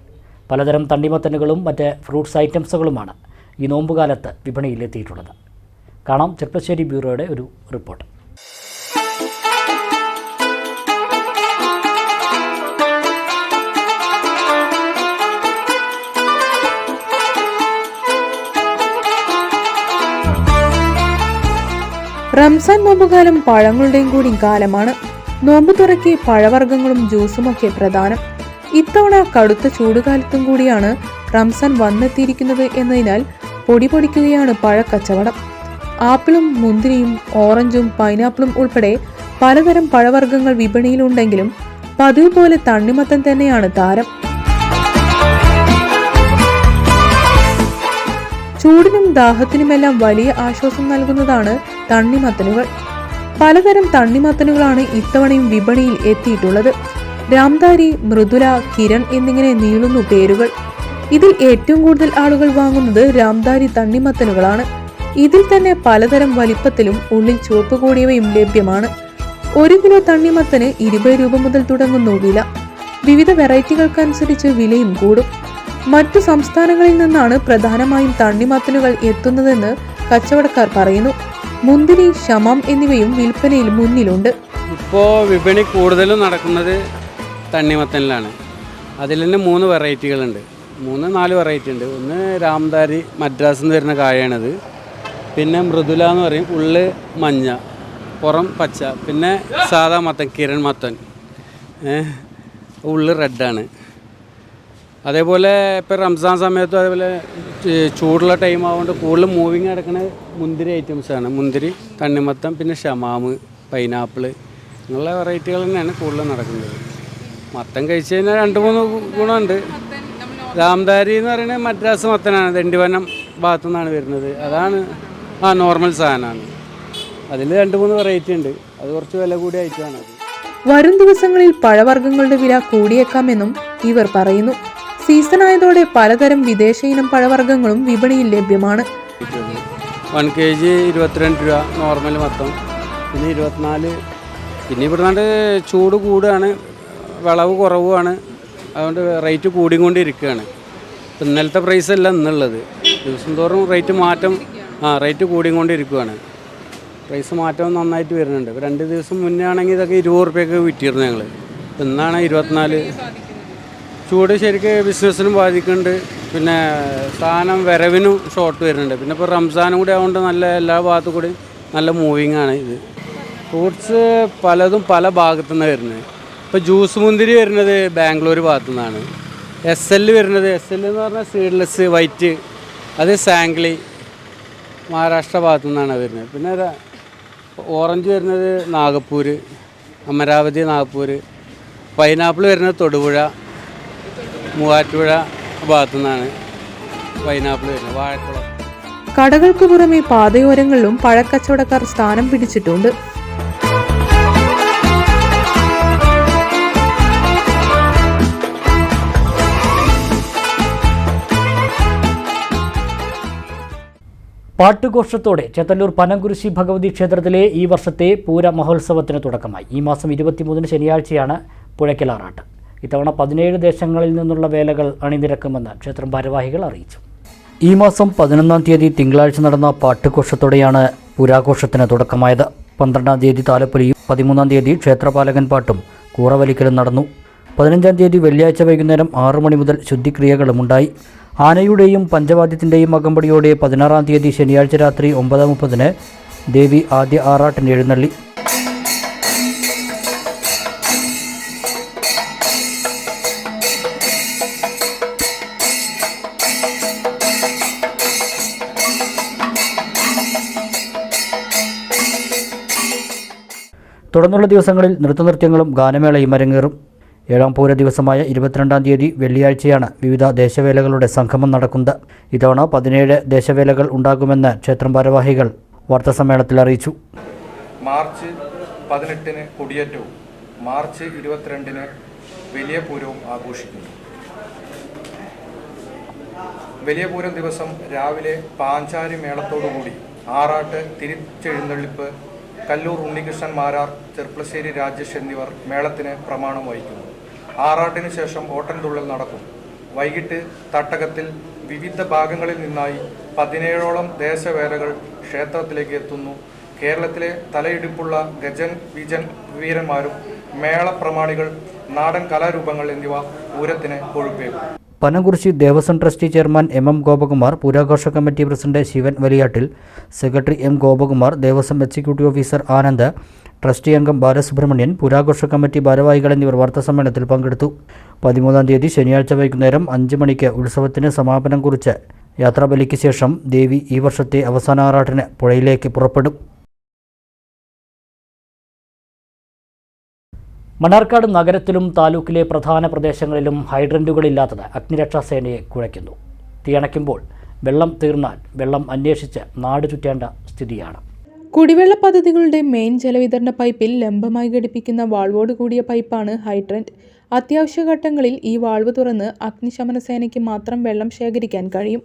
പലതരം തണ്ണിമത്തനുകളും മറ്റ് ഫ്രൂട്ട്സ് ഐറ്റംസുകളുമാണ് ഈ നോമ്പുകാലത്ത് വിപണിയിലെത്തിയിട്ടുള്ളത്. കാണാം ചെർപ്പശ്ശേരി ബ്യൂറോയുടെ ഒരു റിപ്പോർട്ട്. റംസാൻ നോമ്പുകാലം പഴങ്ങളുടെയും കൂടി കാലമാണ്. നോമ്പ് തുറക്കി പഴവർഗങ്ങളും ജ്യൂസുമൊക്കെ പ്രധാനം. ഇത്തവണ കടുത്ത ചൂടുകാലത്തും കൂടിയാണ് റംസാൻ വന്നെത്തിയിരിക്കുന്നത് എന്നതിനാൽ പൊടി പൊടിക്കുകയാണ് പഴക്കച്ചവടം. ആപ്പിളും മുന്തിരിയും ഓറഞ്ചും പൈനാപ്പിളും ഉൾപ്പെടെ പലതരം പഴവർഗങ്ങൾ വിപണിയിലുണ്ടെങ്കിലും പതിവ് പോലെ തണ്ണിമത്തൻ തന്നെയാണ് താരം. ചൂടിനും ദാഹത്തിനുമെല്ലാം വലിയ ആശ്വാസം നൽകുന്നതാണ് തണ്ണിമത്തനുകൾ. പലതരം തണ്ണിമത്തനുകളാണ് ഇത്തവണയും വിപണിയിൽ എത്തിയിട്ടുള്ളത്. രാംധാരി മൃദുല കിരൺ എന്നിങ്ങനെ നീളുന്നു പേരുകൾ. ഇതിൽ ഏറ്റവും കൂടുതൽ ആളുകൾ വാങ്ങുന്നത് രാംദാരി തണ്ണിമത്തനുകളാണ്. ഇതിൽ തന്നെ പലതരം വലിപ്പത്തിലും ഉള്ളിൽ ചുവപ്പ് കൂടിയവയും ലഭ്യമാണ്. ഒരു കിലോ തണ്ണിമത്തന് ഇരുപത് രൂപ മുതൽ തുടങ്ങുന്നു വില. വിവിധ വെറൈറ്റികൾക്കനുസരിച്ച് വിലയും കൂടും. മറ്റു സംസ്ഥാനങ്ങളിൽ നിന്നാണ് പ്രധാനമായും തണ്ണിമത്തനുകൾ എത്തുന്നതെന്ന് കച്ചവടക്കാർ പറയുന്നു. മുന്തിരി ശമം എന്നിവയും വിൽപ്പനയിൽ മുന്നിലുണ്ട്. ഇപ്പോൾ വിപണി കൂടുതലും നടക്കുന്നത് തണ്ണിമത്തനിലാണ്. അതിൽ തന്നെ മൂന്ന് വെറൈറ്റികളുണ്ട്. മൂന്ന് നാല് വെറൈറ്റി ഉണ്ട്. ഒന്ന് രാംദാരി മദ്രാസ് എന്ന് വരുന്ന കായാണത് പിന്നെ മൃദുല എന്ന് പറയും. ഉള്ള് മഞ്ഞ പുറം പച്ച പിന്നെ സാധാ മത്തൻ കിരൺ മത്തൻ. ഉള്ള് റെഡാണ് അതേപോലെ ഇപ്പോൾ റംസാൻ സമയത്തും അതേപോലെ ചൂടുള്ള ടൈം ആയതുകൊണ്ട് കൂടുതൽ മൂവിങ് കിടക്കുന്ന മുന്തിരി ഐറ്റംസാണ് മുന്തിരി തണ്ണിമത്തം പിന്നെ ഷമാമ് പൈനാപ്പിൾ ഇങ്ങനെയുള്ള വെറൈറ്റികൾ തന്നെയാണ് കൂടുതൽ നടക്കുന്നത്. മത്തം കഴിച്ച് കഴിഞ്ഞാൽ രണ്ട് മൂന്ന് ഗുണമുണ്ട്. രാംദാരി എന്ന് പറയുന്നത് മദ്രാസ് മത്തനാണ്. ദണ്ടിവനം ഭാഗത്തു നിന്നാണ് വരുന്നത്. അതാണ് ആ നോർമൽ സാധനമാണ്. അതിൽ രണ്ട് മൂന്ന് വെറൈറ്റി ഉണ്ട്. അത് കുറച്ച് വില കൂടിയ ഐറ്റമാണ് അത്. വരും ദിവസങ്ങളിൽ പഴവർഗങ്ങളുടെ വില കൂടിയേക്കാമെന്നും ഇവർ പറയുന്നു. സീസൺ ആയതോടെ പലതരം വിദേശ ഇനം പഴവർഗങ്ങളും വിപണിയിൽ ലഭ്യമാണ്. വൺ കെ ജി ഇരുപത്തിരണ്ട് രൂപ നോർമൽ മൊത്തം. പിന്നെ ഇരുപത്തിനാല്. പിന്നെ ഇവിടുന്നാണ്ട് ചൂട് കൂടുകയാണ്. വിളവ് കുറവുമാണ്. അതുകൊണ്ട് റേറ്റ് കൂടിക്കൊണ്ടിരിക്കുകയാണ്. ഇന്നലത്തെ പ്രൈസ് അല്ല ഇന്നുള്ളത്. ദിവസം തോറും റേറ്റ് മാറ്റം ആ റേറ്റ് കൂടിക്കൊണ്ടിരിക്കുകയാണ്. പ്രൈസ് മാറ്റം നന്നായിട്ട് വരുന്നുണ്ട്. രണ്ട് ദിവസം മുന്നേ ആണെങ്കിൽ ഇതൊക്കെ ഇരുപത് റുപ്യൊക്കെ വിറ്റിയിരുന്നു ഞങ്ങൾ ഇന്നാണ് ഇരുപത്തിനാല്. ചൂട് ശരിക്ക് ബിസിനസ്സിനും ബാധിക്കുന്നുണ്ട്. പിന്നെ സാധനം വരവിനും ഷോർട്ട് വരുന്നുണ്ട്. പിന്നെ ഇപ്പോൾ റംസാനും കൂടി ആയതുകൊണ്ട് നല്ല എല്ലാ ഭാഗത്തും കൂടി നല്ല മൂവിങ് ആണ് ഇത്. ഫ്രൂട്ട്സ് പലതും പല ഭാഗത്തു നിന്ന് വരുന്നത്. ഇപ്പോൾ ജ്യൂസ് മുന്തിരി വരുന്നത് ബാംഗ്ലൂർ ഭാഗത്തു നിന്നാണ് എസ് എൽ വരുന്നത്. എസ് എൽ എന്ന് പറഞ്ഞാൽ സീഡ്ലെസ് വൈറ്റ് അത് സാംഗ്ലി മഹാരാഷ്ട്ര ഭാഗത്തു നിന്നാണ് വരുന്നത്. പിന്നെ ഓറഞ്ച് വരുന്നത് നാഗപ്പൂർ അമരാവതി നാഗപ്പൂർ പൈനാപ്പിൾ വരുന്നത് തൊടുപുഴ മൂവാറ്റുപുഴ ഭാഗത്തു നിന്നാണ് പൈനാപ്പിൾ വരുന്നത്. വാഴക്കുളം. കടകൾക്ക് പുറമെ പാതയോരങ്ങളിലും പഴക്കച്ചവടക്കാർ സ്ഥാനം പിടിച്ചിട്ടുണ്ട്. പാട്ടുഘോഷത്തോടെ ചെത്തല്ലൂർ പനംകുരിശി ഭഗവതി ക്ഷേത്രത്തിലെ ഈ വർഷത്തെ പൂര മഹോത്സവത്തിന് തുടക്കമായി. ഈ മാസം ഇരുപത്തിമൂന്നിന് ശനിയാഴ്ചയാണ് പുഴയ്ക്കലാറാട്ട് ഇത്തവണ പതിനേഴ് ദേശങ്ങളിൽ നിന്നുള്ള വേലകൾ അണിനിരക്കുമെന്ന് ക്ഷേത്രം ഭാരവാഹികൾ അറിയിച്ചു. ഈ മാസം പതിനൊന്നാം തീയതി തിങ്കളാഴ്ച നടന്ന പാട്ടുഘോഷത്തോടെയാണ് പൂരാഘോഷത്തിന് തുടക്കമായത്. പന്ത്രണ്ടാം തീയതി താലപ്പൊലിയും പതിമൂന്നാം തീയതി ക്ഷേത്രപാലകൻ പാട്ടും കൂറവലിക്കലും നടന്നു. പതിനഞ്ചാം തീയതി വെള്ളിയാഴ്ച വൈകുന്നേരം ആറു മണി മുതൽ ശുദ്ധിക്രിയകളും ഉണ്ടായി ആനയുടെയും പഞ്ചവാദ്യത്തിന്റെയും അകമ്പടിയോടെ പതിനാറാം തീയതി ശനിയാഴ്ച രാത്രി ഒമ്പത് മുപ്പതിന് ദേവി ആദ്യ ആറാട്ടിന് എഴുന്നള്ളി. തുടർന്നുള്ള ദിവസങ്ങളിൽ നൃത്തനൃത്യങ്ങളും ഗാനമേളയും അരങ്ങേറും. ഏഴാം പൂര ദിവസമായ ഇരുപത്തിരണ്ടാം തീയതി വെള്ളിയാഴ്ചയാണ് വിവിധ ദേശവേലകളുടെ സംഗമം നടക്കുന്നത്. ഇത്തവണ പതിനേഴ് ദേശവേലകൾ ഉണ്ടാകുമെന്ന് ക്ഷേത്രം ഭാരവാഹികൾ വാർത്താസമ്മേളനത്തിൽ അറിയിച്ചു. മാർച്ച് പതിനെട്ടിന് കൊടിയേറ്റവും മാർച്ച് ഇരുപത്തിരണ്ടിന് വലിയ പൂരവും ആഘോഷിക്കുന്നു. വലിയ പൂരം ദിവസം രാവിലെ പാഞ്ചാരി മേളത്തോടുകൂടി ആറാട്ട് തിരിച്ചെഴുന്നള്ളിപ്പ് കല്ലൂർ ഉണ്ണികൃഷ്ണൻ മാരാർ ചെർപ്പളശ്ശേരി രാജേഷ് എന്നിവർ മേളത്തിന് പ്രമാണം വഹിക്കുന്നു. ആറാട്ടിന് ശേഷം ഓട്ടൻതുള്ളൽ നടക്കും. വൈകിട്ട് തട്ടകത്തിൽ വിവിധ ഭാഗങ്ങളിൽ നിന്നായി പതിനേഴോളം ദേശവേലകൾ ക്ഷേത്രത്തിലേക്ക് എത്തുന്നു. കേരളത്തിലെ തലയിടിപ്പുള്ള ഗജൻ വിജൻ വീരന്മാരും മേളപ്രമാണികൾ നാടൻ കലാരൂപങ്ങൾ എന്നിവ പൂരത്തിന് കൊഴുപ്പേകും. Panakurissi Devaswom trustee chairman M M Gopakumar പൂരാഘോഷ committee president Sivan Valiyattil secretary M Gopakumar Devaswom executive officer Anand trustee അംഗം ബാലസുബ്രഹ്മണ്യൻ പുരാഘോഷ കമ്മിറ്റി ഭാരവാഹികൾ എന്നിവർ വാർത്താസമ്മേളനത്തിൽ പങ്കെടുത്തു. പതിമൂന്നാം തീയതി ശനിയാഴ്ച വൈകുന്നേരം അഞ്ച് മണിക്ക് ഉത്സവത്തിന് സമാപനം കുറിച്ച് യാത്രാബലിക്ക് ശേഷം ദേവി ഈ വർഷത്തെ അവസാന ആറാട്ടിന് പുഴയിലേക്ക് പുറപ്പെടും. മണ്ണാർക്കാട് നഗരത്തിലും താലൂക്കിലെ പ്രധാന പ്രദേശങ്ങളിലും ഹൈഡ്രന്റുകളില്ലാത്തത് അഗ്നിരക്ഷാസേനയെ കുഴയ്ക്കുന്നു. തീയണയ്ക്കുമ്പോൾ വെള്ളം തീർന്നാൽ വെള്ളം അന്വേഷിച്ച് നാട് ചുറ്റേണ്ട സ്ഥിതിയാണ്. കുടിവെള്ള പദ്ധതികളുടെ മെയിൻ ജലവിതരണ പൈപ്പിൽ ലംബമായി ഘടിപ്പിക്കുന്ന വാൾവോട് കൂടിയ പൈപ്പാണ് ഹൈഡ്രന്റ്. അത്യാവശ്യ ഘട്ടങ്ങളിൽ ഈ വാൾവ് തുറന്ന് അഗ്നിശമന സേനയ്ക്ക് മാത്രം വെള്ളം ശേഖരിക്കാൻ കഴിയും.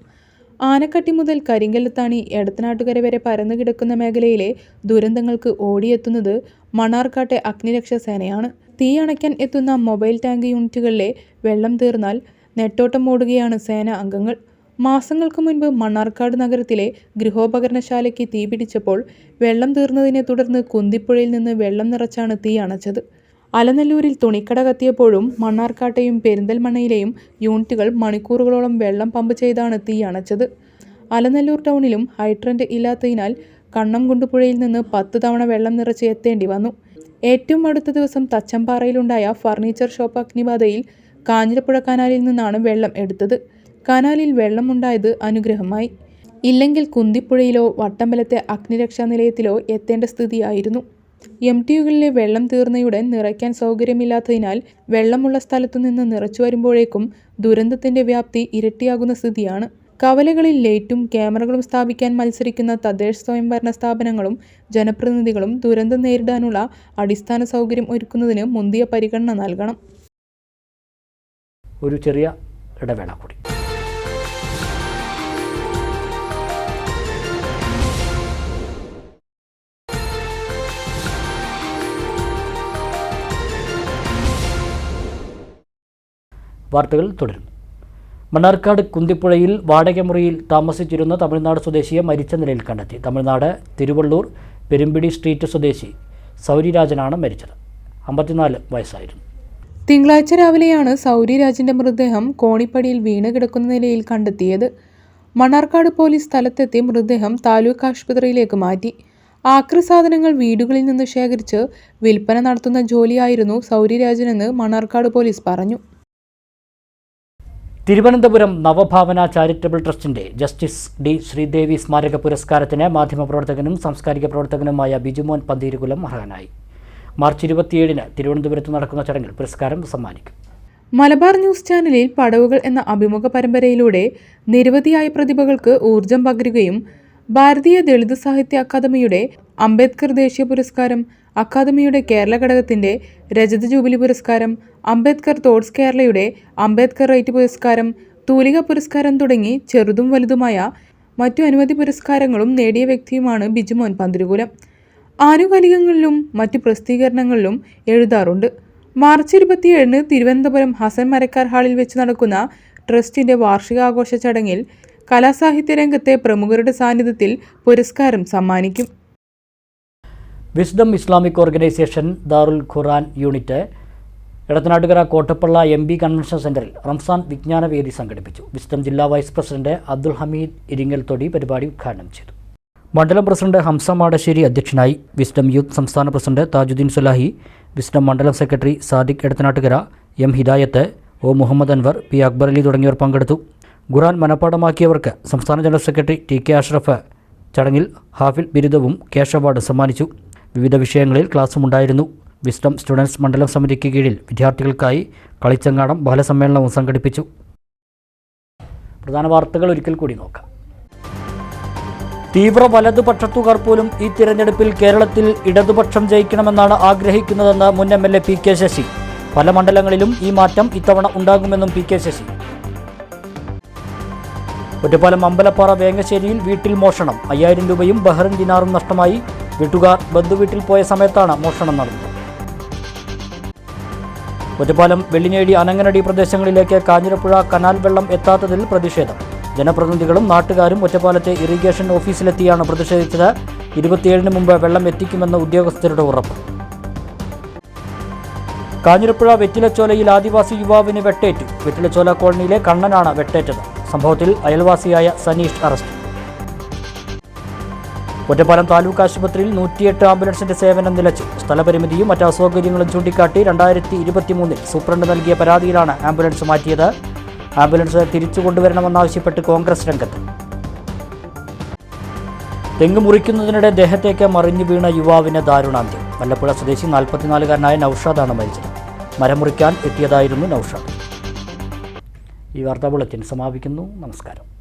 ആനക്കട്ടി മുതൽ കരിങ്കല്ലത്താണി എടത്തനാട്ടുകര വരെ പരന്നു കിടക്കുന്ന മേഖലയിലെ ദുരന്തങ്ങൾക്ക് ഓടിയെത്തുന്നത് മണ്ണാർക്കാട്ടെ അഗ്നിരക്ഷാ സേനയാണ്. തീ അണയ്ക്കാൻ എത്തുന്ന മൊബൈൽ ടാങ്ക് യൂണിറ്റുകളിലെ വെള്ളം തീർന്നാൽ നെട്ടോട്ടം ഓടുകയാണ് സേന അംഗങ്ങൾ. മാസങ്ങൾക്ക് മുൻപ് മണ്ണാർക്കാട് നഗരത്തിലെ ഗൃഹോപകരണശാലയ്ക്ക് തീപിടിച്ചപ്പോൾ വെള്ളം തീർന്നതിനെ തുടർന്ന് കുന്തിപ്പുഴയിൽ നിന്ന് വെള്ളം നിറച്ചാണ് തീ അണച്ചത്. അലനല്ലൂരിൽ തുണിക്കട കത്തിയപ്പോഴും മണ്ണാർക്കാട്ടെയും പെരിന്തൽമണ്ണയിലെയും യൂണിറ്റുകൾ മണിക്കൂറുകളോളം വെള്ളം പമ്പ് ചെയ്താണ് തീ അണച്ചത്. അലനല്ലൂർ ടൗണിലും ഹൈഡ്രന്റ് ഇല്ലാത്തതിനാൽ കണ്ണംകുണ്ടുപുഴയിൽ നിന്ന് പത്ത് തവണ വെള്ളം നിറച്ച് എത്തേണ്ടി വന്നു. ഏറ്റവും അടുത്ത ദിവസം തച്ചമ്പാറയിലുണ്ടായ ഫർണിച്ചർ ഷോപ്പ് അഗ്നിബാധയിൽ കാഞ്ഞിരപ്പുഴ കനാലിൽ നിന്നാണ് വെള്ളം എടുത്തത്. കനാലിൽ വെള്ളമുണ്ടായത് അനുഗ്രഹമായി. ഇല്ലെങ്കിൽ കുന്തിപ്പുഴയിലോ വട്ടമ്പലത്തെ അഗ്നിരക്ഷാ നിലയത്തിലോ എത്തേണ്ട സ്ഥിതിയായിരുന്നു. എം ടിയുകളിലെ വെള്ളം തീർന്നയുടൻ നിറയ്ക്കാൻ സൗകര്യമില്ലാത്തതിനാൽ വെള്ളമുള്ള സ്ഥലത്തു നിന്ന് നിറച്ചു വരുമ്പോഴേക്കും ദുരന്തത്തിന്റെ വ്യാപ്തി ഇരട്ടിയാകുന്ന സ്ഥിതിയാണ്. കവലകളിൽ ലൈറ്റും ക്യാമറകളും സ്ഥാപിക്കാൻ മത്സരിക്കുന്ന തദ്ദേശ സ്വയംഭരണ സ്ഥാപനങ്ങളും ജനപ്രതിനിധികളും ദുരന്തം നേരിടാനുള്ള അടിസ്ഥാന സൗകര്യം ഒരുക്കുന്നതിന് മുന്തിയ പരിഗണന നൽകണം. ഒരു ചെറിയ ഇടവേള കൂടി. വാർത്തകൾ തുടരും. മണ്ണാർക്കാട് കുന്തിപ്പുഴയിൽ വാടകമുറിയിൽ താമസിച്ചിരുന്ന തമിഴ്നാട് സ്വദേശിയെ മരിച്ച നിലയിൽ കണ്ടെത്തി. തമിഴ്നാട് തിരുവള്ളൂർ പെരുമ്പിടി സ്ട്രീറ്റ് സ്വദേശി സൗരിരാജനാണ് മരിച്ചത്. അമ്പത്തിനാല് വയസ്സായിരുന്നു. തിങ്കളാഴ്ച രാവിലെയാണ് സൗരിരാജിന്റെ മൃതദേഹം കോണിപ്പടിയിൽ വീണ് കിടക്കുന്ന നിലയിൽ കണ്ടെത്തിയത്. മണ്ണാർക്കാട് പോലീസ് സ്ഥലത്തെത്തി മൃതദേഹം താലൂക്ക് ആശുപത്രിയിലേക്ക് മാറ്റി. ആക്രി സാധനങ്ങൾ വീടുകളിൽ നിന്ന് ശേഖരിച്ച് വിൽപ്പന നടത്തുന്ന ജോലിയായിരുന്നു സൗരിരാജനെന്ന് മണ്ണാർക്കാട് പോലീസ് പറഞ്ഞു. തിരുവനന്തപുരം നവഭാവന ചാരിറ്റബിൾ ട്രസ്റ്റിന്റെ ജസ്റ്റിസ് ഡി ശ്രീദേവി സ്മാരക പുരസ്കാരത്തിന് മാധ്യമപ്രവർത്തകനും സാംസ്കാരിക പ്രവർത്തകനുമായ ബിജുമോൻ പന്തീരുകുലം അർഹനായി. മാർച്ച് ഇരുപത്തിയേഴിന് തിരുവനന്തപുരത്ത് നടക്കുന്ന ചടങ്ങിൽ പുരസ്കാരം സമ്മാനിക്കും. മലബാർ ന്യൂസ് ചാനലിൽ പടവുകൾ എന്ന അഭിമുഖ പരമ്പരയിലൂടെ നിരവധിയായ പ്രതിഭകൾക്ക് ഊർജം പകരുകയും ഭാരതീയ ദളിത് സാഹിത്യ അക്കാദമിയുടെ അംബേദ്കർ ദേശീയ പുരസ്കാരം അക്കാദമിയുടെ കേരള ഘടകത്തിന്റെ രജത ജൂബിലി പുരസ്കാരം അംബേദ്കർ തോട്ട്സ് കേരളയുടെ അംബേദ്കർ റൈറ്റ് പുരസ്കാരം തൂലിക പുരസ്കാരം തുടങ്ങി ചെറുതും വലുതുമായ മറ്റു അനവധി പുരസ്കാരങ്ങളും നേടിയ വ്യക്തിയുമാണ് ബിജുമോൻ പന്തിരുകുലം. ആനുകാലികങ്ങളിലും മറ്റു പ്രസിദ്ധീകരണങ്ങളിലും എഴുതാറുണ്ട്. മാർച്ച് ഇരുപത്തിയേഴിന് തിരുവനന്തപുരം ഹസൻ മരക്കാർ ഹാളിൽ വെച്ച് നടക്കുന്ന ട്രസ്റ്റിന്റെ വാർഷികാഘോഷ ചടങ്ങിൽ കലാസാഹിത്യ രംഗത്തെ പ്രമുഖരുടെ സാന്നിധ്യത്തിൽ പുരസ്കാരം സമ്മാനിക്കും. Wisdom Islamic organisation Darul Quran unit Edathanattukara Kottappalla M B convention സെന്ററിൽ റംസാൻ വിജ്ഞാനവേദി സംഘടിപ്പിച്ചു. വിസ്ഡം ജില്ലാ വൈസ് പ്രസിഡന്റ് അബ്ദുൽ ഹമീദ് ഇരിങ്ങൽ തൊടി പരിപാടി ഉദ്ഘാടനം ചെയ്തു. മണ്ഡലം പ്രസിഡന്റ് ഹംസ മാടശ്ശേരി അധ്യക്ഷനായി വിസ്ഡം യൂത്ത് സംസ്ഥാന പ്രസിഡന്റ് താജുദ്ദീൻ സുലാഹി വിസ്ഡം മണ്ഡലം secretary Sadiq Edathanattukara M Hidayath O Muhammad Anwar P Akbar Ali തുടങ്ങിയവർ പങ്കെടുത്തു. ഖുറാൻ മനഃപ്പാടമാക്കിയവർക്ക് സംസ്ഥാന general secretary T K Ashraf ചടങ്ങിൽ ഹാഫിൽ ബിരുദവും ക്യാഷ് അവാർഡ് സമ്മാനിച്ചു. വിവിധ വിഷയങ്ങളിൽ ക്ലാസ്സുമുണ്ടായിരുന്നു വിസ്ഡം സ്റ്റുഡൻസ് മണ്ഡലം സമിതിക്ക് കീഴിൽ വിദ്യാർത്ഥികൾക്കായി കളിച്ചങ്ങാടം ബാലസമ്മേളനവും സംഘടിപ്പിച്ചു. പ്രധാന വാർത്തകൾ ഒരിക്കൽ കൂടി നോക്കാം. തീവ്ര വലതുപക്ഷത്തുകാർ പോലും ഈ തിരഞ്ഞെടുപ്പിൽ കേരളത്തിൽ ഇടതുപക്ഷം ജയിക്കണമെന്നാണ് ആഗ്രഹിക്കുന്നതെന്ന് മുൻ M L A P K Sasi. പല മണ്ഡലങ്ങളിലും ഈ മാറ്റം ഇത്തവണ ഉണ്ടാകുമെന്നും പി കെ ശശി. ഒറ്റപ്പാലം അമ്പലപ്പാറ വേങ്ങശ്ശേരിയിൽ വീട്ടിൽ മോഷണം. അയ്യായിരം രൂപയും ബഹ്റിൻ ദിനാറും നഷ്ടമായി. വീട്ടുകാർ ബന്ധുവീട്ടിൽ പോയ സമയത്താണ് മോഷണം നടന്നത്. ഒറ്റപ്പാലം വെള്ളിനേടി അനങ്ങനടി പ്രദേശങ്ങളിലേക്ക് കാഞ്ഞിരപ്പുഴ കനാൽ വെള്ളം എത്താത്തതിൽ പ്രതിഷേധം. ജനപ്രതിനിധികളും നാട്ടുകാരും ഒറ്റപ്പാലത്തെ ഇറിഗേഷൻ ഓഫീസിലെത്തിയാണ് പ്രതിഷേധിച്ചത്. ഇരുപത്തിയേഴിന് മുമ്പ് വെള്ളം എത്തിക്കുമെന്ന ഉദ്യോഗസ്ഥരുടെ ഉറപ്പ്. കാഞ്ഞിരപ്പുഴ വെറ്റിലച്ചോലയിൽ ആദിവാസി യുവാവിന് വെട്ടേറ്റു. വെറ്റിലച്ചോല കോളനിയിലെ കണ്ണനാണ് വെട്ടേറ്റത്. സംഭവത്തിൽ അയൽവാസിയായ സനീഷ് അറസ്റ്റ്. ഒറ്റപ്പാലം താലൂക്ക് ആശുപത്രിയിൽ നൂറ്റിയെട്ട് ആംബുലൻസിന്റെ സേവനം നിലച്ചു. സ്ഥലപരിമിതിയും മറ്റ് അസൗകര്യങ്ങളും ചൂണ്ടിക്കാട്ടി രണ്ടായിരത്തി ഇരുപത്തിമൂന്നിൽ സൂപ്രണ്ട് നൽകിയ പരാതിയിലാണ് ആംബുലൻസ് മാറ്റിയത്. ആംബുലൻസ് തിരിച്ചു കൊണ്ടുവരണമെന്നാവശ്യപ്പെട്ട് കോൺഗ്രസ് രംഗത്ത്. തെങ്ങ് മുറിക്കുന്നതിനിടെ ദേഹത്തേക്ക് മറിഞ്ഞു വീണ യുവാവിന് ദാരുണാന്ത്യം. വല്ലപ്പുഴ സ്വദേശി നാൽപ്പത്തിനാലുകാരനായ നൌഷാദാണ് മരിച്ചത്. മരം മുറിക്കാൻ എത്തിയതായിരുന്നു നൌഷാദ്. ഈ വാർത്താ ബുള്ളറ്റിൻ സമാപിക്കുന്നു. നമസ്കാരം.